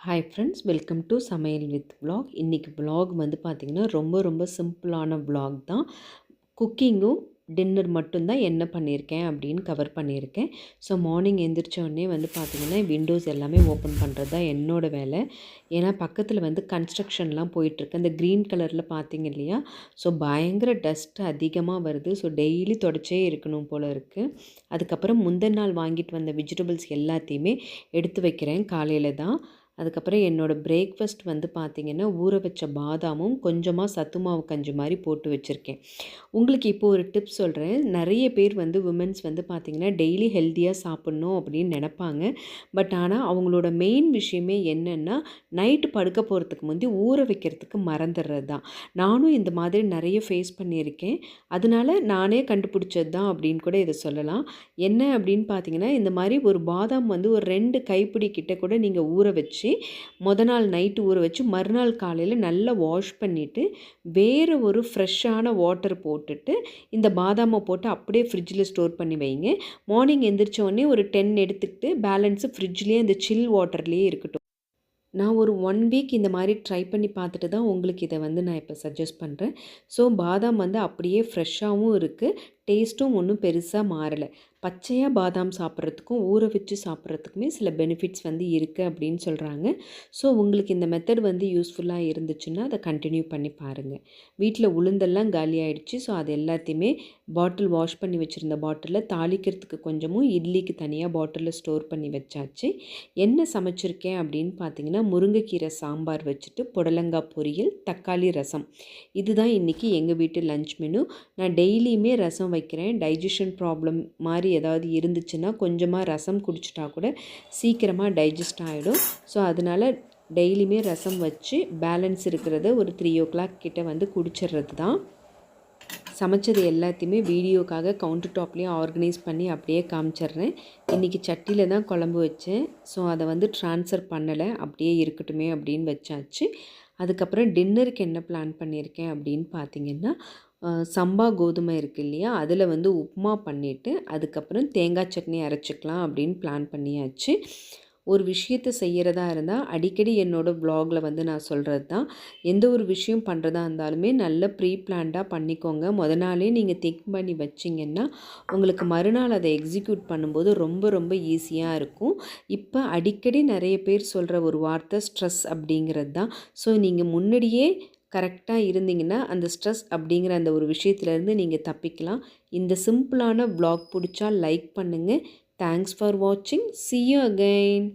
Hi friends welcome to சமையல் with blog இன்றைக்கி vlog வந்து பார்த்திங்கன்னா ரொம்ப ரொம்ப சிம்பிளான வ்ளாக் தான். குக்கிங்கும் டின்னர் மட்டும்தான் என்ன பண்ணியிருக்கேன் அப்படின்னு கவர் பண்ணியிருக்கேன் ஸோ மார்னிங் எந்திரிச்சோடனே வந்து பார்த்திங்கன்னா விண்டோஸ் எல்லாமே ஓப்பன் பண்ணுறது தான் என்னோடய வேலை. ஏன்னா பக்கத்தில் வந்து கன்ஸ்ட்ரக்ஷன்லாம் போயிட்டுருக்கு. அந்த க்ரீன் கலரில் பார்த்திங்க இல்லையா? ஸோ பயங்கர டஸ்ட் அதிகமாக வருது. ஸோ டெய்லி தொடச்சே இருக்கணும் போல் இருக்குது அதுக்கப்புறம் முந்தின நாள் வாங்கிட்டு வந்த வெஜிடபிள்ஸ் எல்லாத்தையுமே எடுத்து வைக்கிறேன் காலையில் தான். அதுக்கப்புறம் என்னோடய பிரேக்ஃபஸ்ட் வந்து பார்த்திங்கன்னா ஊற வச்ச பாதாமும் கொஞ்சமாக சத்து மாவு கஞ்சி மாதிரி போட்டு வச்சுருக்கேன். உங்களுக்கு இப்போ ஒரு டிப் சொல்கிறேன் நிறைய பேர் வந்து உமன்ஸ் வந்து பார்த்திங்கன்னா டெய்லி ஹெல்த்தியாக சாப்பிட்ணும் அப்படின்னு நினப்பாங்க. பட் ஆனால் அவங்களோட மெயின் விஷயமே என்னென்னா நைட்டு படுக்க போகிறதுக்கு முந்தி ஊற வைக்கிறதுக்கு மறந்துடுறது தான். நானும் இந்த மாதிரி நிறைய ஃபேஸ் பண்ணியிருக்கேன். அதனால நானே கண்டுபிடிச்சது தான் அப்படின்னு கூட இதை சொல்லலாம். என்ன அப்படின்னு பார்த்தீங்கன்னா இந்த மாதிரி ஒரு பாதாம் வந்து ஒரு ரெண்டு கைப்பிடி கிட்ட கூட நீங்கள் ஊற வச்சு மொதல் நாள் நைட்டு ஊற வச்சு மறுநாள் காலையில் நல்லா வாஷ் பண்ணிவிட்டு வேறு ஒரு ஃப்ரெஷ்ஷான வாட்டர் போட்டுட்டு இந்த பாதாமை போட்டு அப்படியே ஃப்ரிட்ஜில் ஸ்டோர் பண்ணி வைங்க. மார்னிங் எந்திரிச்ச ஒரு டென் எடுத்துக்கிட்டு பேலன்ஸு ஃப்ரிட்ஜ்லேயே அந்த சில் வாட்டர்லேயே இருக்கட்டும். நான் ஒரு ஒன் வீக் இந்த மாதிரி ட்ரை பண்ணி பார்த்துட்டு தான் உங்களுக்கு இதை வந்து நான் இப்போ சஜஸ்ட் பண்ணுறேன் ஸோ பாதாம் வந்து அப்படியே ஃப்ரெஷ்ஷாகவும் இருக்குது டேஸ்ட்டும் ஒன்றும் பெருசாக மாறலை. பச்சையாக பாதாம் சாப்பிட்றதுக்கும் ஊற வச்சு சாப்பிட்றதுக்குமே சில பெனிஃபிட்ஸ் வந்து இருக்குது அப்படின்னு சொல்கிறாங்க ஸோ உங்களுக்கு இந்த மெத்தட் வந்து யூஸ்ஃபுல்லாக இருந்துச்சுன்னா அதை கண்டினியூ பண்ணி பாருங்கள் வீட்டில் உளுந்தெல்லாம் காலி ஆகிடுச்சு ஸோ அது எல்லாத்தையுமே பாட்டில் வாஷ் பண்ணி வச்சுருந்த பாட்டிலில் தாளிக்கிறதுக்கு கொஞ்சமும் இட்லிக்கு தனியாக பாட்டிலில் ஸ்டோர் பண்ணி வச்சாச்சு. என்ன சமைச்சிருக்கேன் அப்படின்னு பார்த்தீங்கன்னா முருங்கைக்கீரை சாம்பார் வச்சுட்டு புடலங்காய் பொரியல் தக்காளி ரசம். இதுதான் இன்றைக்கி எங்கள் வீட்டு லஞ்ச் மெனு நான் டெய்லியுமே ரசம் வைக்கிறேன். டைஜஷன் ப்ராப்ளம் மாதிரி ஏதாவது இருந்துச்சுன்னா கொஞ்சமாக ரசம் குடிச்சிட்டா கூட சீக்கிரமாக டைஜஸ்ட் ஆகிடும் ஸோ அதனால் டெய்லியுமே ரசம் வச்சு பேலன்ஸ் இருக்கிறத ஒரு த்ரீ ஓ கிளாக் கிட்டே வந்து குடிச்சிடுறது தான். சமைச்சது எல்லாத்தையுமே வீடியோக்காக கவுண்டர் டாப்லேயும் ஆர்கனைஸ் பண்ணி அப்படியே காமிச்சிட்றேன். இன்றைக்கி சட்டியில் தான் குழம்பு வச்சேன். ஸோ அதை வந்து ட்ரான்ஸ்ஃபர் பண்ணலை. அப்படியே இருக்கட்டுமே அப்படின்னு வச்சாச்சு. அதுக்கப்புறம் டின்னருக்கு என்ன பிளான் பண்ணியிருக்கேன் அப்படின்னு பார்த்தீங்கன்னா சம்பா கோதுமை இருக்குது இல்லையா? அதில் வந்து உப்புமா பண்ணிவிட்டு அதுக்கப்புறம் தேங்காய் சட்னி அரைச்சிக்கலாம் அப்படின்னு பிளான் பண்ணியாச்சு. ஒரு விஷயத்தை செய்கிறதா இருந்தால் அடிக்கடி என்னோடய வ்ளாகில் வந்து நான் சொல்கிறது தான் எந்த ஒரு விஷயம் பண்ணுறதா இருந்தாலுமே நல்ல ப்ரீ பிளான்டாக பண்ணிக்கோங்க. முத நாளே நீங்கள் திங்க் பண்ணி வச்சிங்கன்னா உங்களுக்கு மறுநாள் அதை எக்ஸிக்யூட் பண்ணும்போது ரொம்ப ரொம்ப ஈஸியாக இருக்கும். இப்போ அடிக்கடி நிறைய பேர் சொல்கிற ஒரு வார்த்தை ஸ்ட்ரெஸ் அப்படிங்கிறது தான். ஸோ நீங்கள் முன்னாடியே கரெக்டாக இருந்தீங்கன்னா அந்த ஸ்ட்ரெஸ் அப்படிங்கிற அந்த ஒரு விஷயத்துலேருந்து நீங்கள் தப்பிக்கலாம். இந்த சிம்பிளான ப்ளாக் பிடிச்சா லைக் பண்ணுங்கள் தேங்க்ஸ் ஃபார் வாட்சிங் சி யூ அகைன்